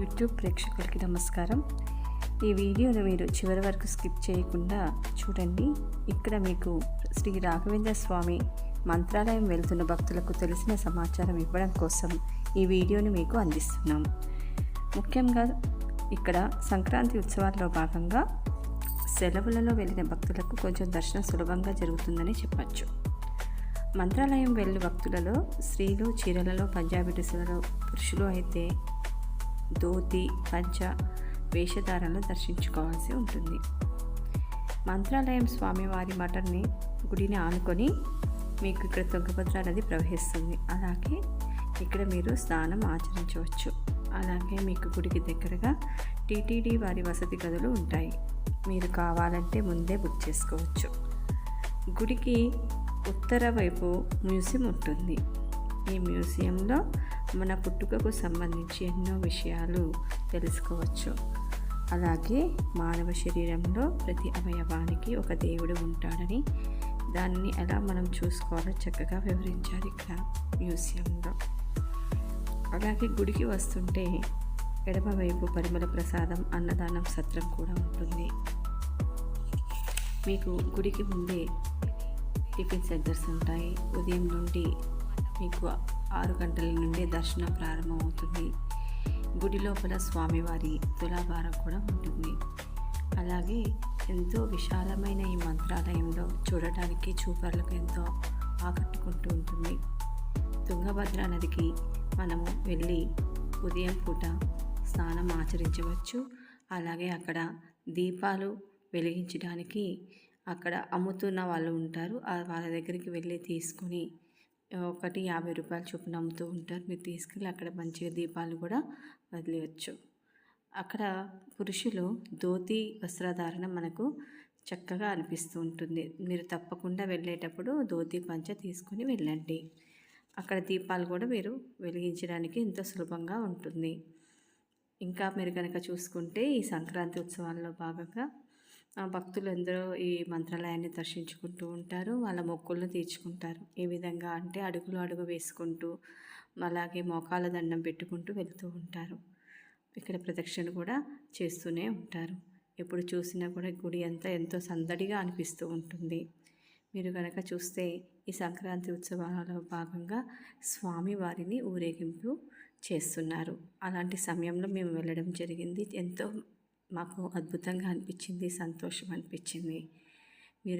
YouTube ప్రేక్షకులకి నమస్కారం. ఈ వీడియోను మీరు చివరి వరకు స్కిప్ చేయకుండా చూడండి. ఇక్కడ మీకు శ్రీ రాఘవేంద్ర స్వామి మంత్రాలయం వెళ్తున్న భక్తులకు తెలిసిన సమాచారం ఇవ్వడం కోసం ఈ వీడియోని మీకు అందిస్తున్నాం. ముఖ్యంగా ఇక్కడ సంక్రాంతి ఉత్సవాల్లో భాగంగా సెలవులలో వెళ్ళిన భక్తులకు కొంచెం దర్శనం సులభంగా జరుగుతుందని చెప్పచ్చు. మంత్రాలయం వెళ్ళిన భక్తులలో స్త్రీలు చీరలలో పంజాబీ డ్రెస్సులలో పురుషులు అయితే ధోతి పంచ వేషధారణలో దర్శించుకోవాల్సి ఉంటుంది. మంత్రాలయం స్వామివారి మఠాన్ని గుడిని ఆనుకొని మీకు ఇక్కడ తుంగభద్ర నది ప్రవహిస్తుంది. అలాగే ఇక్కడ మీరు స్నానం ఆచరించవచ్చు. అలాగే మీకు గుడికి దగ్గరగా టీటీడీ వారి వసతి గదులు ఉంటాయి. మీరు కావాలంటే ముందే బుక్ చేసుకోవచ్చు. గుడికి ఉత్తర వైపు మ్యూజియం ఉంటుంది. ఈ మ్యూజియంలో మన పుట్టుకకు సంబంధించి ఎన్నో విషయాలు తెలుసుకోవచ్చు. అలాగే మానవ శరీరంలో ప్రతి అవయవానికి ఒక దేవుడు ఉంటాడని దాన్ని ఎలా మనం చూసుకోవాలో చక్కగా వివరించారు ఇక్కడ మ్యూజియంలో. అలాగే గుడికి వస్తుంటే ఎడమవైపు పరిమళ ప్రసాదం అన్నదానం సత్రం కూడా ఉంటుంది. మీకు గుడికి ముందే టిఫిన్ సెంటర్స్ ఉంటాయి. ఉదయం నుండి మీకు ఆరు గంటల నుండే దర్శనం ప్రారంభమవుతుంది. గుడి లోపల స్వామివారి తులాభారం కూడా ఉంటుంది. అలాగే ఎంతో విశాలమైన ఈ మంత్రాలయంలో చూడటానికి చూపర్లకు ఎంతో ఆకట్టుకుంటూ ఉంటుంది. తుంగభద్ర నదికి మనము వెళ్ళి ఉదయం పూట స్నానం ఆచరించవచ్చు. అలాగే అక్కడ దీపాలు వెలిగించడానికి అక్కడ అమ్ముతున్న వాళ్ళు ఉంటారు. వాళ్ళ దగ్గరికి వెళ్ళి తీసుకొని ఒకటి యాభై రూపాయల చొప్పున అమ్ముతూ ఉంటారు. మీరు తీసుకెళ్ళి అక్కడ మంచిగా దీపాలు కూడా వదిలేయచ్చు అక్కడ పురుషులు ధోతి వస్త్రధారణ మనకు చక్కగా అనిపిస్తూ ఉంటుంది. మీరు తప్పకుండా వెళ్ళేటప్పుడు ధోతి పంచ తీసుకొని వెళ్ళండి. అక్కడ దీపాలు కూడా మీరు వెలిగించడానికి ఎంతో సులభంగా ఉంటుంది. ఇంకా మీరు కనుక చూసుకుంటే ఈ సంక్రాంతి ఉత్సవాల్లో భాగంగా భక్తులు ఎందరో ఈ మంత్రాలయాన్ని దర్శించుకుంటూ ఉంటారు. వాళ్ళ మొక్కులను తీర్చుకుంటారు. ఏ విధంగా అంటే అడుగులు అడుగు వేసుకుంటూ అలాగే మోకాల దండం పెట్టుకుంటూ వెళ్తూ ఉంటారు. ఇక్కడ ప్రదక్షిణ కూడా చేస్తూనే ఉంటారు. ఎప్పుడు చూసినా కూడా గుడి అంతా ఎంతో సందడిగా అనిపిస్తూ ఉంటుంది. మీరు కనుక చూస్తే ఈ సంక్రాంతి ఉత్సవాలలో భాగంగా స్వామివారిని ఊరేగింపు చేస్తున్నారు. అలాంటి సమయంలో మేము వెళ్ళడం జరిగింది. ఎంతో మాకు అద్భుతంగా అనిపించింది సంతోషం అనిపించింది.